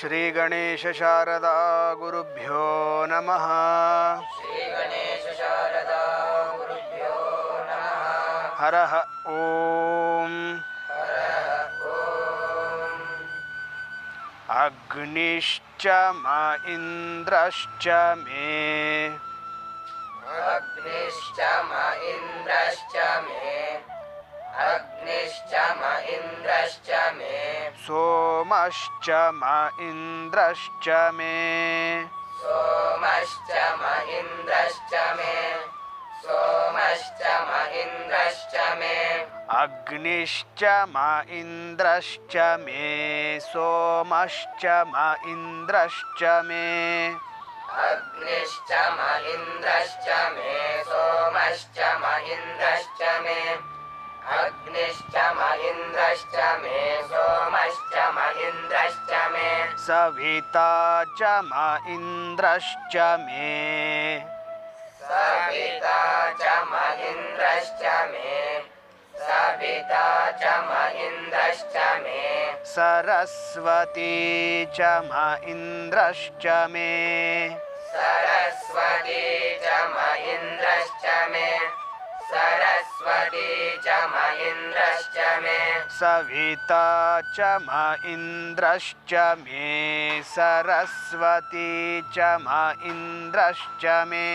श्रीगणेशशारदा गुरुभ्यो नमः। श्रीगणेशशारदा गुरुभ्यो नमः। हरः ॐ अग्निश्च म इन्द्रश्च मे। अग्निश्च म इन्द्रश्च मे। अग्निश्च म इन्द्रश्च मे। सोमश्च म इन्द्रश्च मे। सोमश्च म इन्द्रश्च मे। सोमश्च म इन्द्रश्च मे। अग्निश्च म इन्द्रश्च मे। सोमश्च म इन्द्रश्च मे। अग्निश्च म इन्द्रश्च मे। सोमश्च म इन्द्रश्च मे अग्निश्च म इन्द्रश्च मे सोमश्च म इन्द्रश्च मे सविता च म इन्द्रश्च मे। सविता च म मे। सविता च म मे। सरस्वती च म इन्द्रश्च मे। सरस्वती च म मे। सरस्वती च म इन्द्रश्च मे। सविता च म इन्द्रश्च मे। सरस्वती च म इन्द्रश्च मे।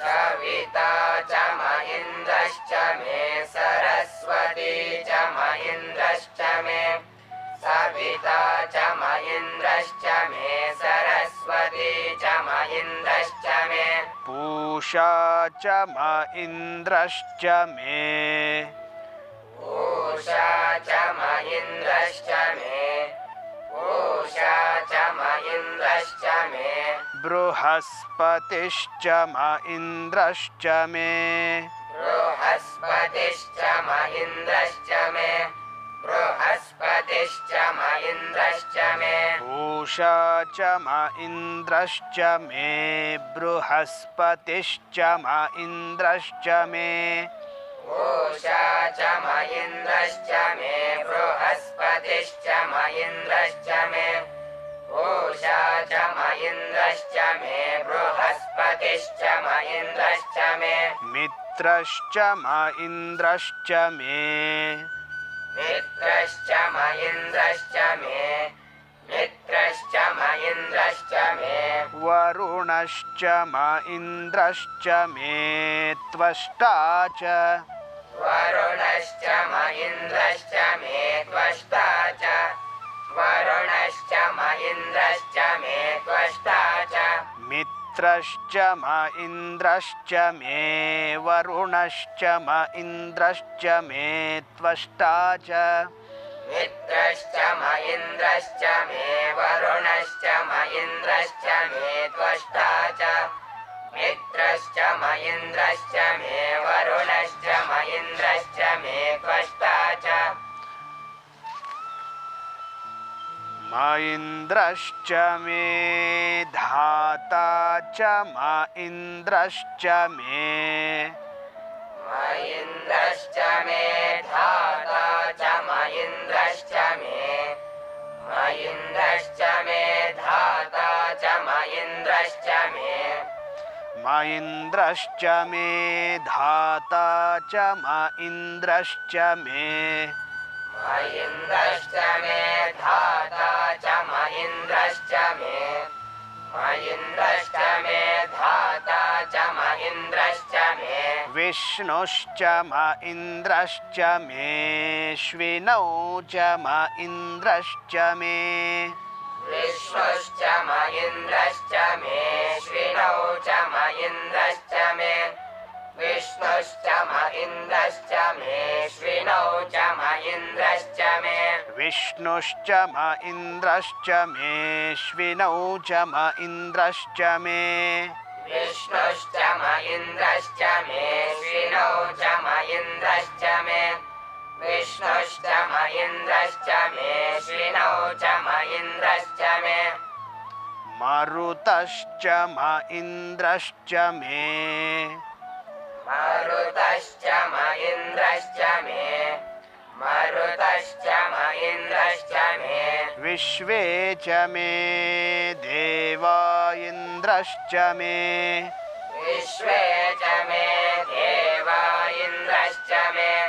सविता च म इन्द्रश्च मे। सरस्वती च म इन्द्रश्च मे। सविता च म इन्द्रश्च मे। सरस्वती च म इन्द्रश्च मे पूषा च म इन्द्रश्च मे। पूषा च म इन्द्रश्च मे। पूषा च म इन्द्रश्च मे। बृहस्पतिश्च म इन्द्रश्च मे। बृहस्पतिश्च म इन्द्रश्च मे। बृहस्पतिश्च म इन्द्रश्च मे। पूषा च म इन्द्रश्च मे। बृहस्पतिश्च म इन्द्रश्च मे। पूषा च म इन्द्रश्च मे। बृहस्पतिश्च म इन्द्रश्च मे। पूषा च म इन्द्रश्च मे। बृहस्पतिश्च म इन्द्रश्च मे। मित्रश्च म इन्द्रश्च मे। मित्रश्च म इन्द्रश्च मे। मित्रश्च म इन्द्रश्च मे। वरुणश्च म इन्द्रश्च मे त्वष्टा च। वरुणश्च म इन्द्रश्च मे त्वष्टा च। वरुणश्च म इन्द्रश्च मे त्वष्टा च मित्रश्च इन्द्रश्च मे वरुणश्च म इन्द्रश्च मे त्वष्टा च। मित्रश्च म इन्द्रश्च मे वरुणश्च म इन्द्रश्च मे त्वष्टा च। मित्रश्च म इन्द्रश्च मे वरुणश्च म इन्द्रश्च मे त्वष्टा म इन्द्रश्च मे धाता च म इन्द्रश्च मे। म इन्द्रश्च मे धाता च म इन्द्रश्च मे। म इन्द्रश्च मे धाता च म इन्द्रश्च मे। म इन्द्रश्च मे धाता च म इन्द्रश्च मे। म इन्द्रश्च मे धाता इन्द्रश्च मे धाता च म इन्द्रश्च मे। विष्णुश्च म इन्द्रश्च मेऽश्विनौ च म इन्द्रश्च मे। विष्णुश्च म इन्द्रश्च मे श्विनौ च म इन्द्रश्च मे। विष्णुश्च म इन्द्रश्च मे श्विनौ च म इन्द्रश्च मे विष्णुश्च म इन्द्रश्च मेऽश्विनौ च म इन्द्रश्च मे विष्णुश्च म इन्द्रश्च मे श्विनौ च म इन्द्रश्च मे विष्णुश्च म इन्द्रश्च मे श्विनौ च म इन्द्रश्च मे मरुतश्च म इन्द्रश्च मे मारुतश्च म इन्द्रश्च मे। मरुतश्च म इन्द्रश्च मे। विश्वे च मे देवा इन्द्रश्च मे। विश्वे च मे देवा इन्द्रश्च मे।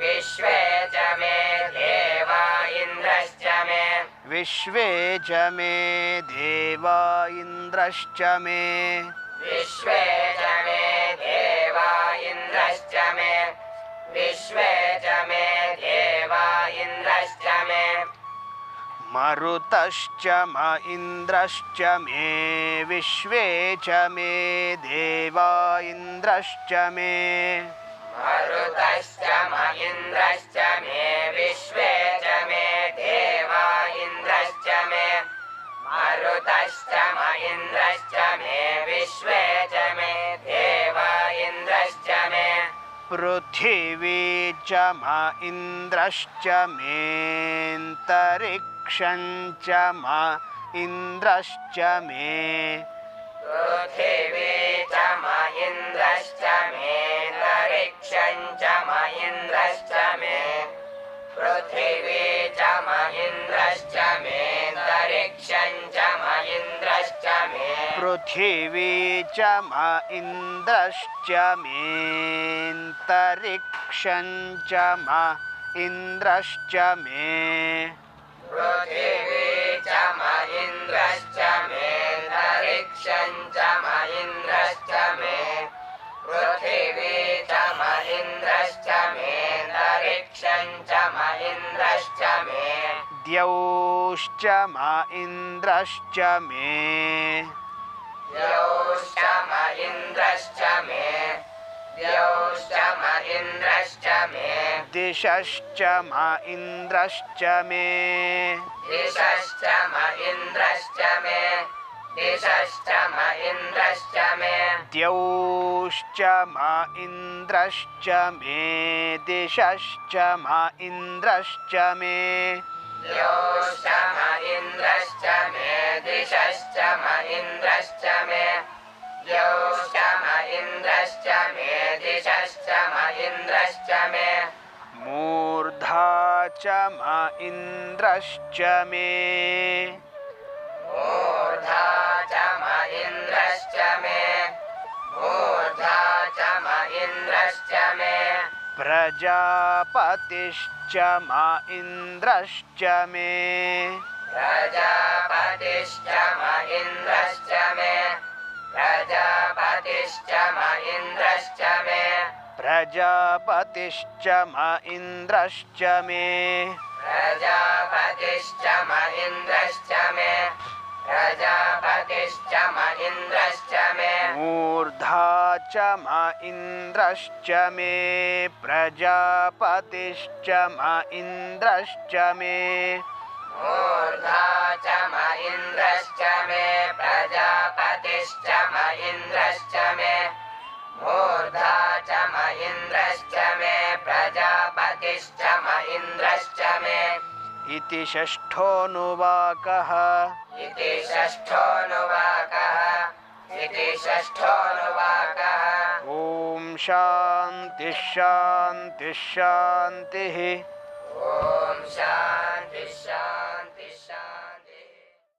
विश्वे च मे देवा इन्द्रश्च मे। विश्वे च मे देवा इन्द्रश्च मे। विश्वे देवा इन्द्रश्च मे। विश्वे च मे देवा इन्द्रश्च मे। मरुतश्च म इन्द्रश्च मे। विश्वे च मे देवा इन्द्रश्च मे। मरुतश्च म इन्द्रश्च मे म इन्द्रश्च मे विश्वे च मे देवा इन्द्रश्च मे। पृथिवी च म इन्द्रश्च मेऽन्तरिक्षं च म इन्द्रश्च मे। पृथिवी च म इन्द्रश्च मे तरिक्षं च म इन्द्रश्च मे। पृथिवी च म इन्द्रश्च मे पृथिवी च म इन्द्रश्च मेऽन्तरिक्षं च म इन्द्रश्च मे। पृथिवी च म इन्द्रश्च मे तरिक्षं च म इन्द्रश्च मे। पृथिवी च म इन्द्रश्च मे च म इन्द्रश्च मे। द्यौश्च म इन्द्रश्च मे। द्यौश्च म इन्द्रश्च मे। दिशश्च म इन्द्रश्च मे। दिशश्च म इन्द्रश्च मे। दिशश्च म इन्द्रश्च मे। द्यौश्च म इन्द्रश्च मे। दिशश्च म इन्द्रश्च मे। द्यौश्च म इन्द्रश्च मे। दिशश्च म इन्द्रश्च मे द्यौश्च म इन्द्रश्च मे दिशश्च म इन्द्रश्च मे। मूर्धा च म इन्द्रश्च मे। मूर्धा च म इन्द्रश्च मे। मूर्धा च म इन्द्रश्च मे। प्रजापतिश्च म इन्द्रश्च मे। प्रजापतिश्च म इन्द्रश्च मे। प्रजापतिश्च म इन्द्रश्च मे। प्रजापतिश्च म इन्द्रश्च मे। प्रजापतिश्च म इन्द्रश्च मे। प्रजापतिश्च म इन्द्रश्च मे। मूर्धा च म इन्द्रश्च मे। प्रजापतिश्च म इन्द्रश्च मे। मूर्धा च म इन्द्रश्च मे प्रजापतिश्च म इन्द्रश्च मे। मूर्धा च म इन्द्रश्च मे प्रजापतिश्च म इन्द्रश्च मे। इति षष्ठोऽनुवाकः। इति षष्ठोऽनुवाकः। इति षष्ठोऽनुवाकः। ॐ शान्तिः शान्तिः शान्तिः। ॐ शान्ति शान्ति।